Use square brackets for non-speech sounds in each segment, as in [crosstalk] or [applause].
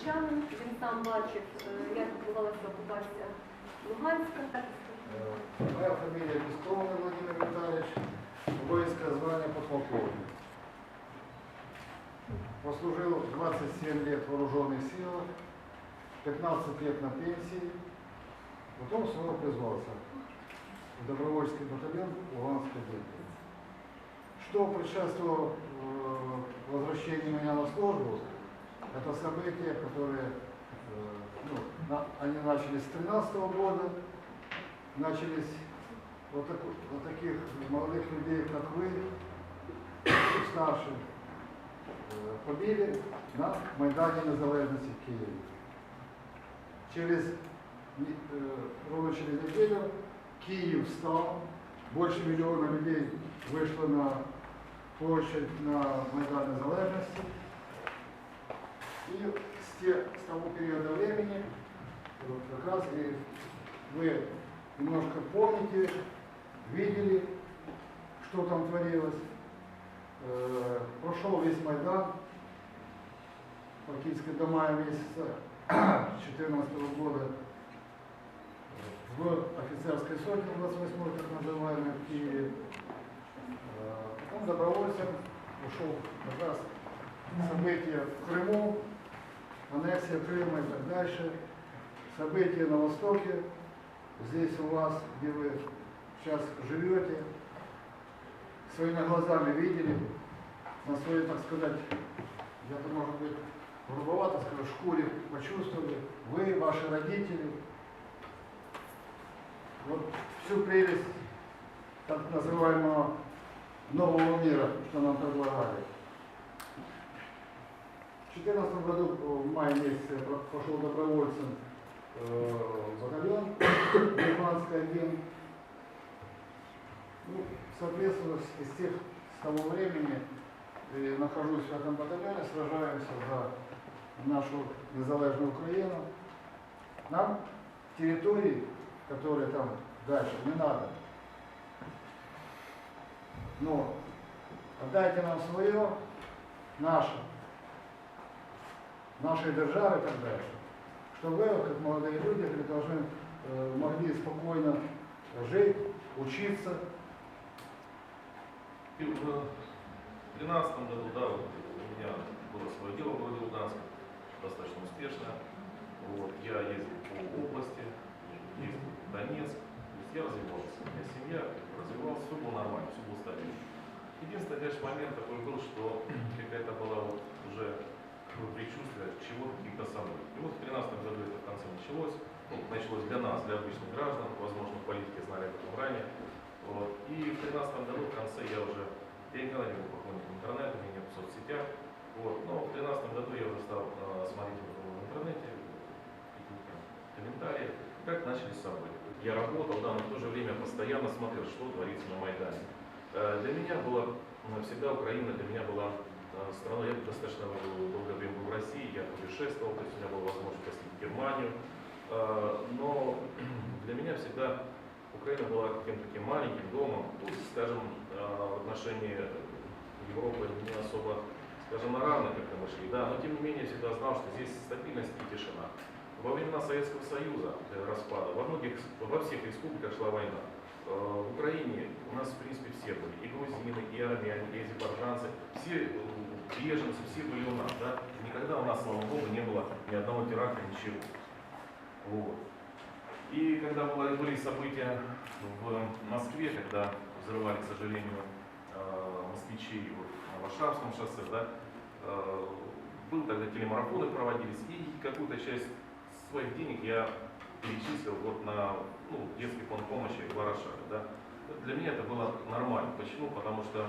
луганчанин, він сам бачив, е, як відбувалася окупація Луганська. Э, Моя фамилия Пестровый Владимир Витальевич, воинское звание подполковник. Послужил 27 лет в вооруженных силах, 15 лет на пенсии, потом снова призвался в добровольский батальон Луганской области. Что предшествовало э, возвращению меня на службу, это события, которые э, ну, они начались с 13 года, начались вот, таку- вот таких молодых людей, как вы, старших, э, побили на Майдане Незалежности в Киеве. Через, э, ровно через неделю Киев встал, больше миллиона людей вышло на площадь на Майдан Незалежности. И с, те- с того периода времени вот как раз и вы немножко помните, видели, что там творилось. Э, Прошел весь Майдан, практически до мая месяца 2014 года в офицерской сотне 28 так называемой в Киеве. Э, Потом добровольцем ушел как раз события в Крыму, аннексия Крыма и так дальше, события на Востоке, здесь у вас, где вы сейчас живете, своими глазами видели, на своей, так сказать, где-то, может быть, грубовато скажу, шкуре почувствовали, вы, ваши родители, вот всю прелесть так называемого нового мира, что нам предлагали. В 2014 году, в мае месяце, я пошел добровольцем э, батальон Германский один. Ну, соответственно, с, тех, с того времени э, нахожусь в этом батальоне, сражаемся за нашу незалежную Украину. Нам территории, которые там дальше, не надо. Но отдайте нам свое, наше, нашей державы и так дальше. Чтобы вы, как молодые люди, должны, э, могли спокойно жить, учиться. В 2013 году, да, у меня было свое дело в городе Луганск, достаточно успешно. Вот, я ездил по области, ездил в Донецк, я развивался. У меня семья развивалась, все было нормально, все было стабильно. Единственный, конечно, момент такой был, что какая-то была вот уже такое предчувствие чего-то, каких-то событий. И вот в 2013 году это в конце началось. Ну, началось для нас, для обычных граждан, возможно, политики знали об этом ранее. Вот. И в 2013 году, в конце, я уже, я никогда не был поклонником интернета, меня нет в соцсетях. Вот. Но в 2013 году я уже стал э, смотреть в интернете, комментарии, как начались события. Я работал, да, но в то же время постоянно смотрел, что творится на Майдане. Э, Для меня была всегда Украина, для меня была страной, я достаточно долгое время был в России, я путешествовал, то есть у меня была возможность посетить Германию. Э, Но [clears throat] для меня всегда Украина была каким-то таким маленьким домом, ну, скажем, э, в отношении Европы не особо, скажем, на равных как мы шли, да, но тем не менее всегда знал, что здесь стабильность и тишина. Во времена Советского Союза, э, распада, во многих, во всех республиках шла война. Э, В Украине у нас, в принципе, все были, и грузины, и армяне, и азербайджанцы, все э, беженцы, все были у нас, да. Никогда у нас, слава богу, не было ни одного теракта, ничего. Вот. И когда было- были события в Москве, когда взрывали, к сожалению, э, москвичи вот на Варшавском шоссе, да, э, был тогда телемарафоны проводились, и какую-то часть своих денег я перечислил вот на ну, детский фонд помощи в Ворошаве, да. Для меня это было нормально. Почему? Потому что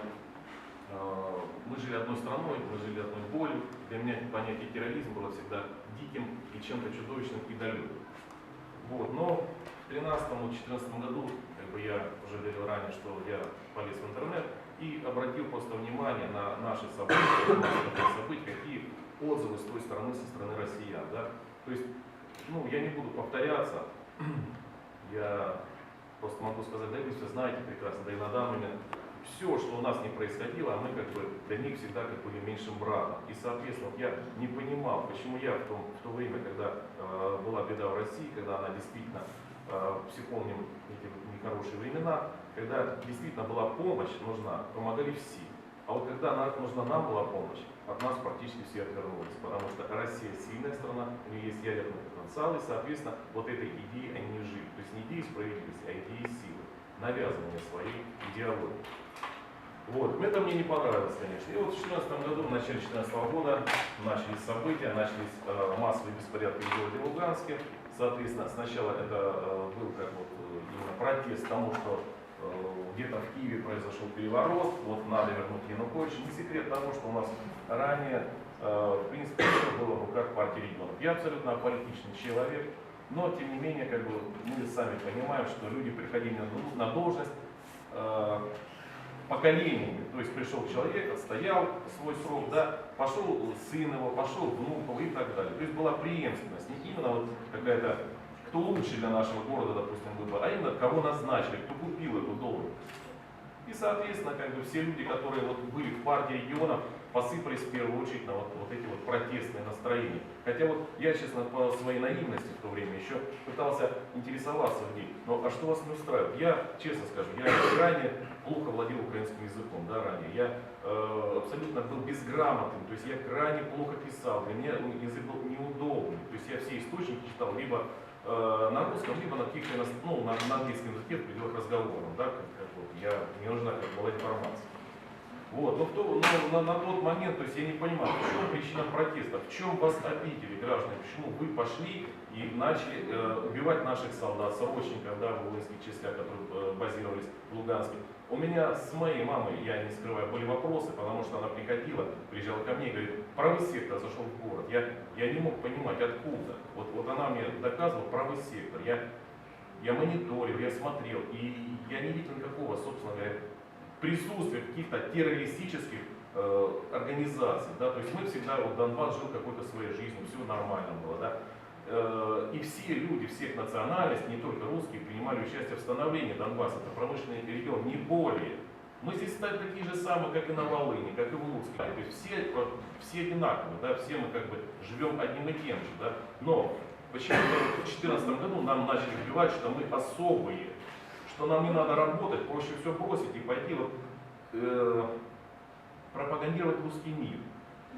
мы жили одной страной, мы жили одной болью. Для меня понятие терроризм было всегда диким и чем-то чудовищным и далеким. Вот. Но в 2013-2014 году, как бы я уже говорил ранее, что я полез в интернет и обратил просто внимание на наши события, на события, какие отзывы с той стороны, со стороны россиян. Да? То есть, ну, я не буду повторяться, [clears throat] я просто могу сказать, да, вы все знаете прекрасно, да и на данный момент все, что у нас не происходило, мы как бы для них всегда как были меньшим братом. И, соответственно, я не понимал, почему я в, том, в то время, когда э, была беда в России, когда она действительно, э, все помним эти нехорошие времена, когда действительно была помощь нужна, помогали все. А вот когда на- нужна нам была помощь, от нас практически все отвернулись, потому что Россия сильная страна, у нее есть ядерный потенциал, и, соответственно, вот этой идеей они не жили. То есть не идеей справедливости, а идеей силы, навязывания своей идеологии. Вот, это мне не понравилось, конечно. И вот в 2014 году, в начале 2014 года, начались события, начались э, массовые беспорядки в городе Луганске. Соответственно, сначала это э, был как вот э, именно протест тому, что э, где-то в Киеве произошел переворот, вот надо вернуть Януковича. Не секрет того, что у нас ранее, э, в принципе, все было в руках партии регионов. Я абсолютно аполитичный человек, но тем не менее, как бы мы сами понимаем, что люди приходили на, на должность э, поколениями. То есть пришел человек, отстоял свой срок, да, пошел сын его, пошел внук его и так далее. То есть была преемственность, не именно вот какая-то, кто лучше для нашего города, допустим, выбор, а именно кого назначили, кто купил эту должность. И, соответственно, как бы все люди, которые вот были в партии регионов, посыпались в первую очередь на вот, вот эти вот протестные настроения. Хотя вот я, честно, по своей наивности в то время еще пытался интересоваться людей. Но а что вас не устраивает? Я, честно скажу, я крайне плохо владел украинским языком, да, ранее. Я э, абсолютно был безграмотным, то есть я крайне плохо писал, для меня язык был неудобный. То есть я все источники читал либо э, на русском, либо на каких-то, ну, на, на английском языке в пределах разговора, да, как, как вот я, мне нужна как была информация. Вот, но, в то, на, на тот момент, то есть я не понимаю, в чем причина протеста, в чем вас обидели граждане, почему вы пошли и начали э, убивать наших солдат, срочников, да, в воинских частях, которые э, базировались в Луганске. У меня с моей мамой, я не скрываю, были вопросы, потому что она приходила, приезжала ко мне и говорит, правый сектор зашел в город. Я, я не мог понимать, откуда. Вот, вот она мне доказывала правый сектор. Я, я мониторил, я смотрел, и я не видел никакого, собственно говоря, присутствия каких-то террористических э, организаций. Да? То есть мы всегда, вот Донбасс жил какой-то своей жизнью, все нормально было. Да? Э, и все люди, всех национальностей, не только русские, принимали участие в становлении Донбасса. Это промышленный регион, не более. Мы здесь стали такие же самые, как и на Волыне, как и в Луцке. То есть все, все одинаковые, да? все мы как бы живем одним и тем же. Да? Но почему-то в 2014 году нам начали вбивать, что мы особые, что нам не надо работать, проще все бросить и пойти вот, э, пропагандировать русский мир.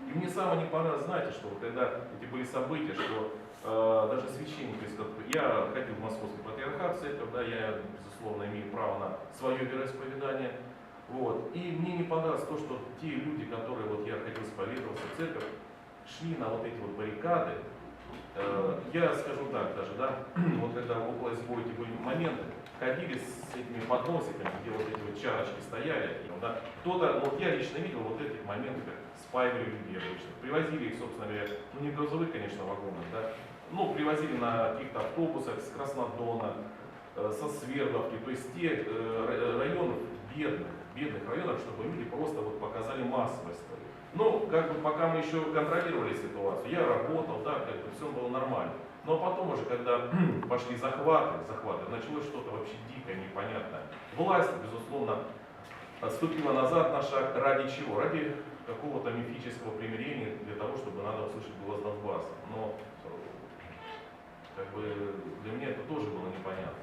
И мне самое не понравилось, знаете, что вот когда эти были события, что э, даже священники, я ходил в Московский патриархат, церковь, да, я, безусловно, имею право на свое вероисповедание, вот. И мне не понравилось то, что те люди, которые, вот я ходил исповедовался в церковь, шли на вот эти вот баррикады, Э, Я скажу так даже, да, [clears throat] вот когда СБО эти были моменты, ходили с этими подносиками, где вот эти вот чарочки стояли, да, кто-то, вот я лично видел вот эти моменты, как спаивали людей обычно, привозили их, собственно говоря, ну не в грузовых, конечно, вагонах, да, ну, привозили на каких-то автобусах с Краснодона, э, со Свердловки, то есть те э, ра- районов бедных, бедных районов, чтобы люди просто вот показали массовость. Ну, как бы пока мы еще контролировали ситуацию, я работал, да, как бы все было нормально. Но потом уже, когда [clears throat] пошли захваты, захваты, началось что-то вообще дикое, непонятное. Власть, безусловно, отступила назад на шаг. Ради чего? Ради какого-то мифического примирения, для того, чтобы надо услышать голос Донбасса. Но э, как бы для меня это тоже было непонятно.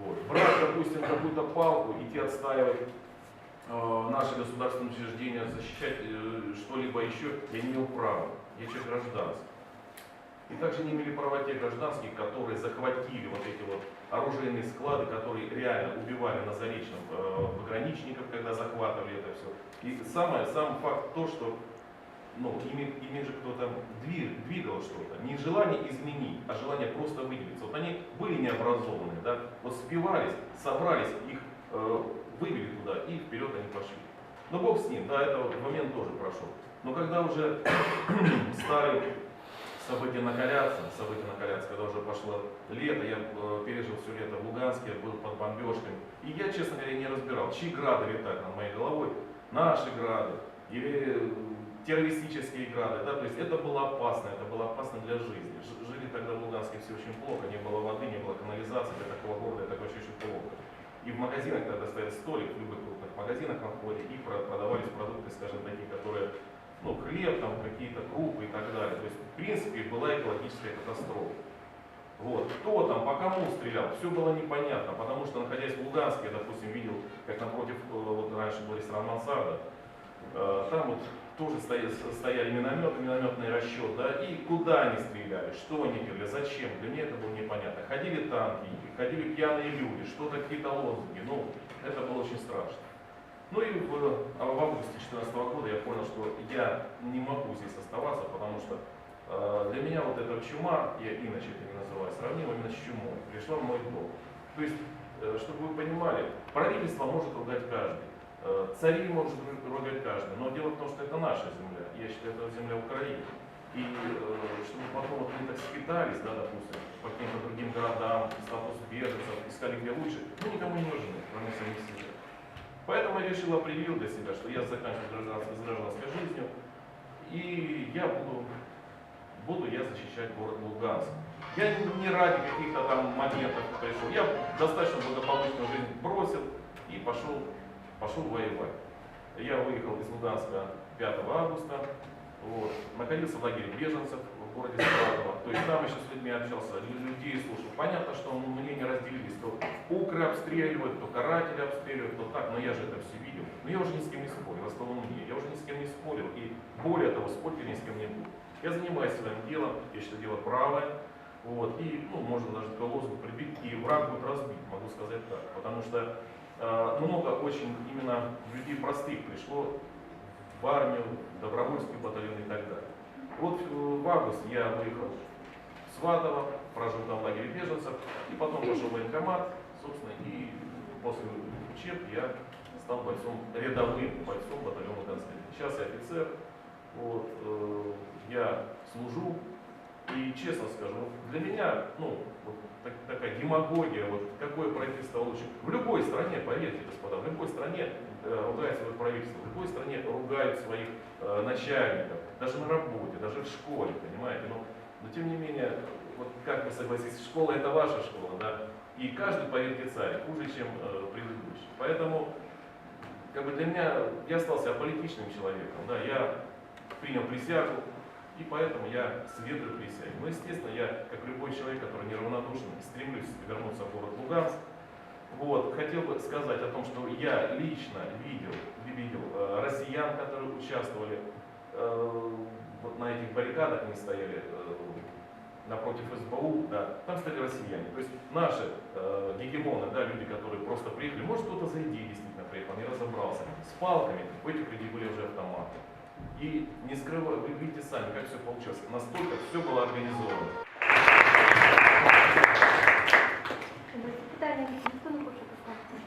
Вот. Брать, допустим, какую-то палку, идти отстаивать э, наши государственные учреждения, защищать э, что-либо еще, я не имел права. Я человек гражданский. И также не имели права те гражданские, которые захватили вот эти вот оружейные склады, которые реально убивали на Заречном э, пограничников, когда захватывали это все. И самое, сам факт то, что ну, ими, ими же кто-то двиг, двигал что-то. Не желание изменить, а желание просто выделиться. Вот они были необразованные, да, вот спивались, собрались, их э, вывели туда и вперед они пошли. Но Бог с ним, да, этот момент тоже прошел. Но когда уже [clears throat] стали события накаляться, события накаляться, когда уже пошло лето, я э, пережил все лето в Луганске, был под бомбежками. И я, честно говоря, не разбирал, чьи грады летают над моей головой, наши грады или э, террористические грады, да, то есть это было опасно, это было опасно для жизни. Жили тогда в Луганске все очень плохо, не было воды, не было канализации, для такого города это очень очень плохо. И в магазинах тогда стоит столик, в любых крупных магазинах на входе, и про- продавались продукты, скажем, такие, которые, ну, хлеб, там, какие-то крупы и так далее. То есть, принципе, была экологическая катастрофа. Вот. Кто там, по кому стрелял, все было непонятно, потому что, находясь в Луганске, я, допустим, видел, как напротив, э, вот раньше был ресторан Мансарда, э, там вот тоже стояли, минометы, минометный расчет, да, и куда они стреляли, что они делали, зачем, для меня это было непонятно. Ходили танки, ходили пьяные люди, что-то, какие-то лозунги, ну, это было очень страшно. Ну и в, а в августе 2014 года я понял, что я не могу здесь оставаться, потому что э, для меня вот эта чума, я иначе это не называю, сравнимо именно с чумой, пришла в мой дом. То есть, э, чтобы вы понимали, правительство может ругать каждый, э, цари может ру- ругать каждый, но дело в том, что это наша земля, я считаю, это земля Украины. И э, чтобы потом вот мы так скитались, да, допустим, по каким-то другим городам, статус беженцев, искали где лучше, мы никому не нужны, кроме самих себя. Поэтому я решил, определил для себя, что я заканчиваю гражданской жизнью, и я буду, буду я защищать город Луганск. Я не ради каких-то там моментов пришел. Я достаточно благополучную жизнь бросил и пошел, пошел воевать. Я выехал из Луганска 5 августа, вот, находился в лагере беженцев в городе Саратово. То есть там еще с людьми общался, лю- людей слушал. Понятно, что мнения разделились, то укры обстреливают, то каратели обстреливают, то так, но я же это все видел. Но я уже ни с кем не спорил, в основном мне. Я уже ни с кем не спорил, и более того, спорить я ни с кем не буду. Я занимаюсь своим делом, я считаю, дело правое, вот, и, ну, можно даже такой лозунг прибить, и враг будет разбит, могу сказать так. Потому что э, много очень именно людей простых пришло в армию, в добровольский батальон и так далее. Вот э, в августе я выехал в Сватово, прожил там в лагере беженцев, и потом пошел в военкомат, собственно, и после учебки я стал бойцом, рядовым бойцом батальона Константин. Сейчас я офицер, вот, э, я служу, и честно скажу, для меня, ну, вот так- такая демагогия, вот какое правительство лучше. В любой стране, поверьте, господа, в любой стране э, ругают свое правительство, в любой стране ругают своих э, начальников, даже на работе, даже в школе, понимаете, но, но тем не менее, вот как вы согласитесь, школа это ваша школа, да, и каждый, поверьте, царь, хуже, чем э, предыдущий. Поэтому, как бы для меня, я остался аполитичным человеком, да, я принял присягу, и поэтому я следую присяге. Ну, естественно, я, как любой человек, который неравнодушен, стремлюсь вернуться в город Луганск. Вот, хотел бы сказать о том, что я лично видел, видел э, россиян, которые участвовали э, вот на этих баррикадах, они стояли э, напротив СБУ, да, там стояли россияне. То есть наши э, гегемоны, да, люди, которые просто приехали, может кто-то за идеей действительно приехал, не разобрался, с палками, у этих людей были уже автоматы. И не скрываю, вы видите сами, как все получилось. Настолько все было организовано. Питання ніхто не хоче поставити.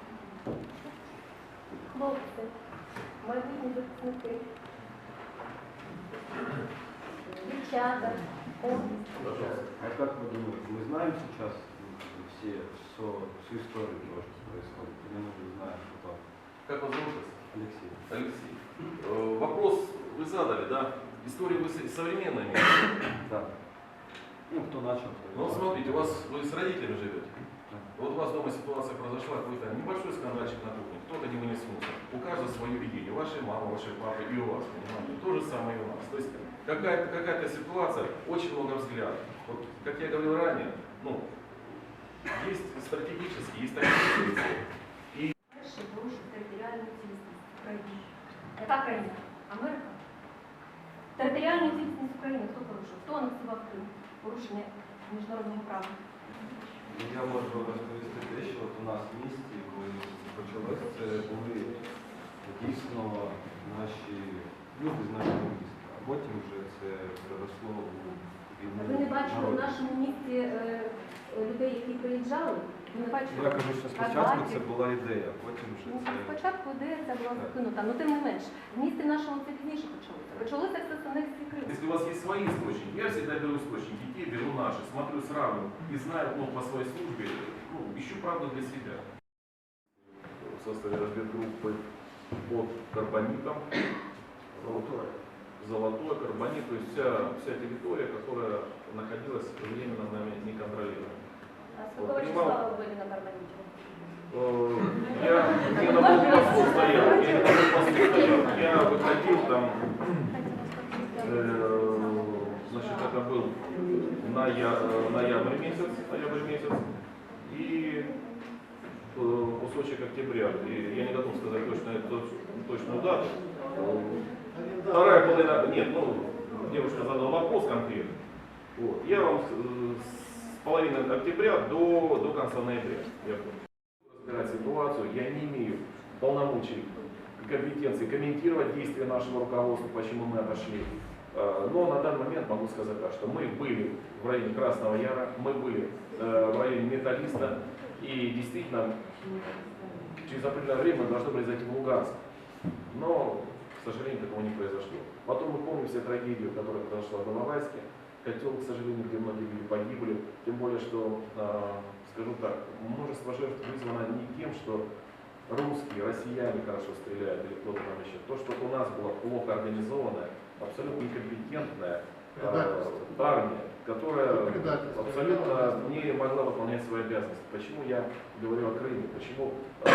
Хлопці, майбутні захисники. Дівчата, повністю. Пожалуйста. А как вы думаете, мы знаем сейчас все, всю, всю историю того, что происходит? Или мы не знаем, что там? Как вас зовут? Алексей. Алексей. Э, Вопрос вы задали, да? Историю вы с- современная имеете? [coughs] Да. Ну, кто начал? Ну, вот смотрите, у вас вы с родителями живете. Да. Вот у вас дома ситуация произошла, какой-то небольшой скандальчик на кухне, кто-то не вынес мусор. У каждого свое видение, у вашей мамы, у вашей папы и у вас, понимаете? То же самое и у нас. То есть какая-то какая ситуация, очень много взглядов. Вот, как я говорил ранее, ну, есть стратегические, есть тактические цели. Перше порушив територіальну цілісність України. Яка країна? Америка? Територіальну цілісність України хто порушив? Хто анексував Крим? Порушення міжнародного права. Ну, Я можу розповісти те, що от у нас в місті, коли почалося, це були дійсно наші люди з нашого міста. А потім вже це переросло у війну. Ви не бачили в нашому місті е, людей, які приїжджали? Ви не бачили? Ну, Я кажу, що спочатку це була ідея, а потім вже Ну, це. Спочатку ідея ця була закинута, але тим не менш, в місті нашому це пізніше почалося. Почалося все з анексії Криму. Если у вас есть свои источники, я всегда беру источники, те беру наши, смотрю, сравниваю и знаю ну, по своей службе, ну, ищу правду для себя. В составе разведгруппы под карбонитом, золотой, золотой карбонит, то есть вся, вся территория, которая находилась временно нами якого приймав- числа ви були на Карбоніті? Э, на блокпосту стоял, я на блокпосту стоял. Я выходил там, э, значит, это был э, ноябрь месяц, ноябрь месяц, и кусочек октября. И я не готов сказать точно, точ- точную дату. Вторая половина, нет, ну, девушка задала вопрос конкретно. Вот. Я вам с половины октября до, до конца ноября. Я разбирать ситуацию, я не имею полномочий и компетенции комментировать действия нашего руководства, почему мы отошли. Э, Но на данный момент могу сказать так, что мы были в районе Красного Яра, мы были э, в районе Металлиста, и действительно через определенное время были зайти в Луганск. Но, к сожалению, такого не произошло. Потом мы помним все трагедию, которая произошла в Иловайске. Котел, к сожалению, где многие люди погибли. Тем более, что, э, скажу так, множество жертв вызвано не тем, что русские, россияне хорошо стреляют или кто-то там еще. То, что у нас была плохо организованная, абсолютно некомпетентная э, Предательство. армия, которая Предательство. абсолютно не могла выполнять свои обязанности. Почему я говорю о Крыме? Почему, э,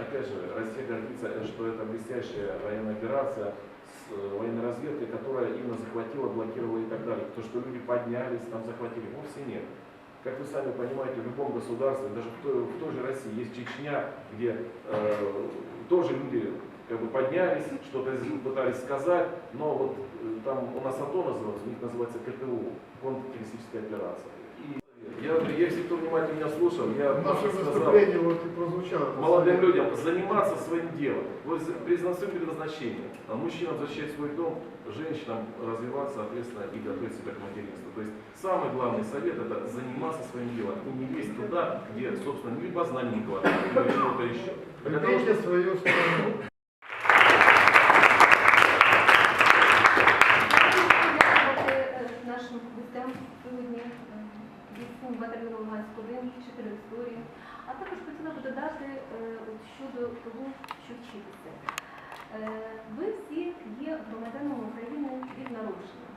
опять же, Россия гордится, что это блестящая военная операция военной разведкой, которая именно захватила, блокировала и так далее. То, что люди поднялись, там захватили, вовсе нет. Как вы сами понимаете, в любом государстве, даже в той, в той же России, есть Чечня, где э, тоже люди как бы поднялись, что-то пытались сказать, но вот э, там у нас АТО называется, у них называется КТУ, контртеррористическая операция. Я, если кто внимательно меня слушал, я В просто нашем сказал, выступлении вот и прозвучало. молодым людям заниматься своим делом, вот за- признать своим предназначением. А мужчинам защищать свой дом, женщинам развиваться, соответственно, и готовить себя к материнству. То есть самый главный совет это заниматься своим делом и не лезть туда, где, собственно, либо знаний не хватает, либо чего-то еще. Для того, Любите свою страну. Бійцям батальйону Луганськ-1, вчителю історії. А також хотіла б додати е, щодо того, що вчитися. Е, Ви всі є громадянами України від народження.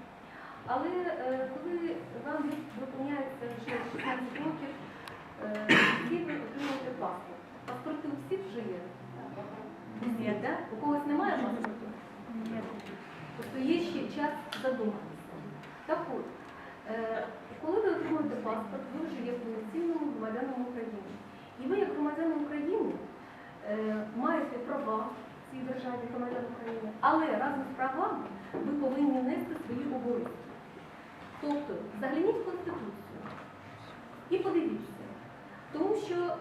Але е, коли вам виповняється вже 16 років, всі ви отримуєте паспорт. Паспорти у всіх вже є? Є, так? У когось немає паспорту? Тобто є ще час задуматися. Так от, коли ви отримуєте паспорт, ви вже є повноцінним громадянином України. І ви, як громадянин України, е, маєте права в цій державі громадян України, але разом з правами ви повинні нести свої обов'язки. Тобто, загляніть в Конституцію і подивіться. Тому що е,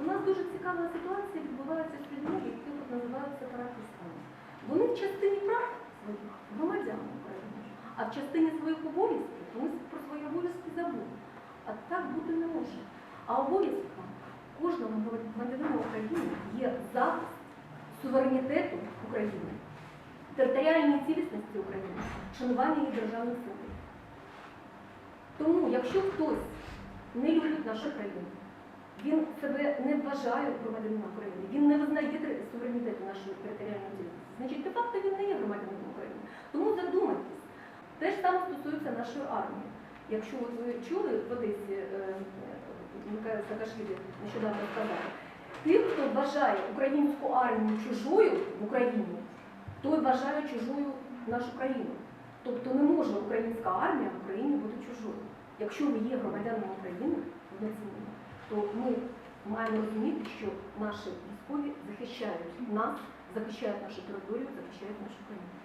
у нас дуже цікава ситуація відбувається з людьми, які от називаються сепаратистами. Вони в частині прав своїх громадян України, а в частині своїх обов'язків вони про свої обов'язки забули. А так бути не може. А обов'язком кожного громадянина України є захист суверенітету України, територіальної цілісності України, шанування її державних сил. Тому, якщо хтось не любить нашу країну, він себе не вважає громадянином України, він не визнає суверенітету нашої територіальної цілісності. Значить, де-факто він не є громадянином України. Тому задумайтесь. Те ж саме стосується нашої армії. Якщо от ви чули в Одесі, е, Микола Саакашвілі нещодавно сказав, тим, хто вважає українську армію чужою в Україні, той вважає чужою нашу країну. Тобто не може українська армія в Україні бути чужою. Якщо ви є громадянином України то ми маємо розуміти, що наші військові захищають нас, захищають нашу територію, захищають нашу країну.